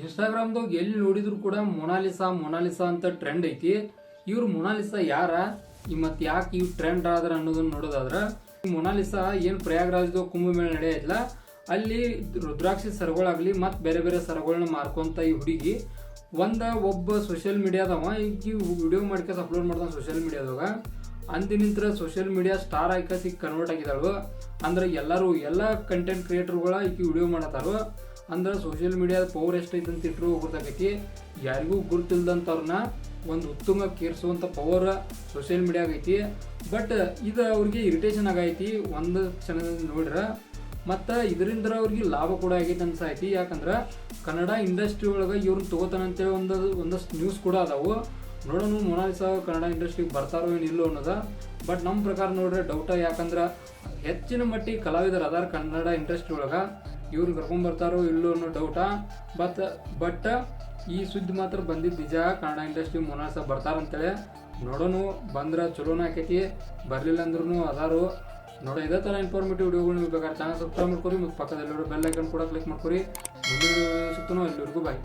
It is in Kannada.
ಇನ್ಸ್ಟಾಗ್ರಾಮ್ದಾಗ ಎಲ್ಲಿ ನೋಡಿದ್ರು ಕೂಡ ಮೊನಾಲಿಸಾ ಮೊನಾಲಿಸಾ ಅಂತ ಟ್ರೆಂಡ್ ಐತಿ. ಇವ್ರು ಮೊನಾಲಿಸಾ ಯಾರ? ಈ ಮತ್ತೆ ಯಾಕೆ ಇವ್ ಟ್ರೆಂಡ್ ಆದ್ರ ಅನ್ನೋದನ್ನ ನೋಡೋದಾದ್ರೆ, ಮೊನಾಲಿಸಾ ಏನು ಕುಂಭ ಕುಂಭಮೇಳ ನಡೆಯಲ್ಲ ಅಲ್ಲಿ ರುದ್ರಾಕ್ಷಿ ಸರಗಳಾಗ್ಲಿ ಮತ್ತು ಬೇರೆ ಬೇರೆ ಸರಗಳನ್ನ ಮಾರ್ಕೊಂತ ಈ ಹುಡುಗಿ. ಒಂದ ಒಬ್ಬ ಸೋಷಿಯಲ್ ಮೀಡಿಯಾದವ ಈಗ ವಿಡಿಯೋ ಮಾಡ್ಕೇಸ್ ಅಪ್ಲೋಡ್ ಮಾಡ್ತಾನೆ ಸೋಷಿಯಲ್ ಮೀಡಿಯಾದಾಗ ಅಂದಿನಿಂತ್ರ ಸೋಷಿಯಲ್ ಮೀಡಿಯಾ ಸ್ಟಾರ್ ಆಯ್ಕಸ್ ಕನ್ವರ್ಟ್ ಆಗಿದ್ದಾಳು. ಅಂದ್ರೆ ಎಲ್ಲರೂ, ಎಲ್ಲ ಕಂಟೆಂಟ್ ಕ್ರಿಯೇಟರ್ಗಳ ಈಗ ವಿಡಿಯೋ ಮಾಡತ್ತಾರು. ಅಂದ್ರೆ ಸೋಷಿಯಲ್ ಮೀಡಿಯಾದ ಪವರ್ ಎಷ್ಟೈತೆ ಅಂತ ಇಟ್ಟರು ಗೊತ್ತಾಗೈತಿ ಯಾರಿಗೂ ಗುರುತಿಲ್ದಂಥವ್ರನ್ನ ಒಂದು ಉತ್ತಮ ಕೇರಿಸುವಂಥ ಪವರ್ ಸೋಷಿಯಲ್ ಮೀಡಿಯಾಗ ಐತಿ. ಬಟ್ ಇದು ಅವ್ರಿಗೆ ಇರಿಟೇಷನ್ ಆಗೈತಿ ಒಂದು ಕ್ಷಣ ನೋಡ್ರೆ ಮತ್ತು ಇದರಿಂದ ಅವ್ರಿಗೆ ಲಾಭ ಕೂಡ ಆಗೈತೆ ಅನ್ಸೈತಿ ಯಾಕಂದ್ರೆ ಕನ್ನಡ ಇಂಡಸ್ಟ್ರಿ ಒಳಗೆ ಇವ್ರನ್ನ ತಗೋತಾನಂತೇಳಿ ಒಂದು ಒಂದಷ್ಟು ನ್ಯೂಸ್ ಕೂಡ ಅದಾವು. ನೋಡೋಣ ಮೊನಾಲಿಸ ಕನ್ನಡ ಇಂಡಸ್ಟ್ರಿಗೆ ಬರ್ತಾರೋ ಏನಿಲ್ಲೋ ಅನ್ನೋದ. ಬಟ್ ನಮ್ಮ ಪ್ರಕಾರ ನೋಡ್ರೆ ಡೌಟ ಯಾಕಂದ್ರೆ ಹೆಚ್ಚಿನ ಮಟ್ಟಿಗೆ ಕಲಾವಿದರು ಅದಾರ ಕನ್ನಡ ಇಂಡಸ್ಟ್ರಿ ಒಳಗೆ. ಇವ್ರನ್ನ ಕರ್ಕೊಂಬರ್ತಾರೋ ಇಲ್ಲೋ ಅನ್ನೋ ಡೌಟ ಬಟ್ ಬಟ್ ಈ ಸುದ್ದಿ ಮಾತ್ರ ಬಂದಿದ್ದು ನಿಜ. ಕನ್ನಡ ಇಂಡಸ್ಟ್ರಿ ಮೊನಾಲಿಸಾ ಬರ್ತಾರಂತೇಳಿ ನೋಡೋನು, ಬಂದ್ರೆ ಚಲೋನ ಆಕೈತಿ. ಬರಲಿಲ್ಲ ಅಂದ್ರೂ ಅದಾರು. ನೋಡಿ, ಇದೇ ಥರ ಇನ್ಫಾರ್ಮೇಟಿವ್ ವಿಡಿಯೋಗಳು ನಿಮ್ಗೆ ಬೇಕಾದ್ರೆ ಚಾನಲ್ ಸಬ್ಸ್ಕ್ರೈಬ್ ಮಾಡ್ಕೊರಿ. ಮತ್ತು ಪಕ್ಕದಲ್ಲಿರೋ ಬೆಲ್ ಐಕನ್ ಕೂಡ ಕ್ಲಿಕ್ ಮಾಡ್ಕೊರಿ. ಮುಂದಿನ ಸಿಗ್ತಾನೋ ಎಲ್ಲರಿಗೂ ಬಾಯ್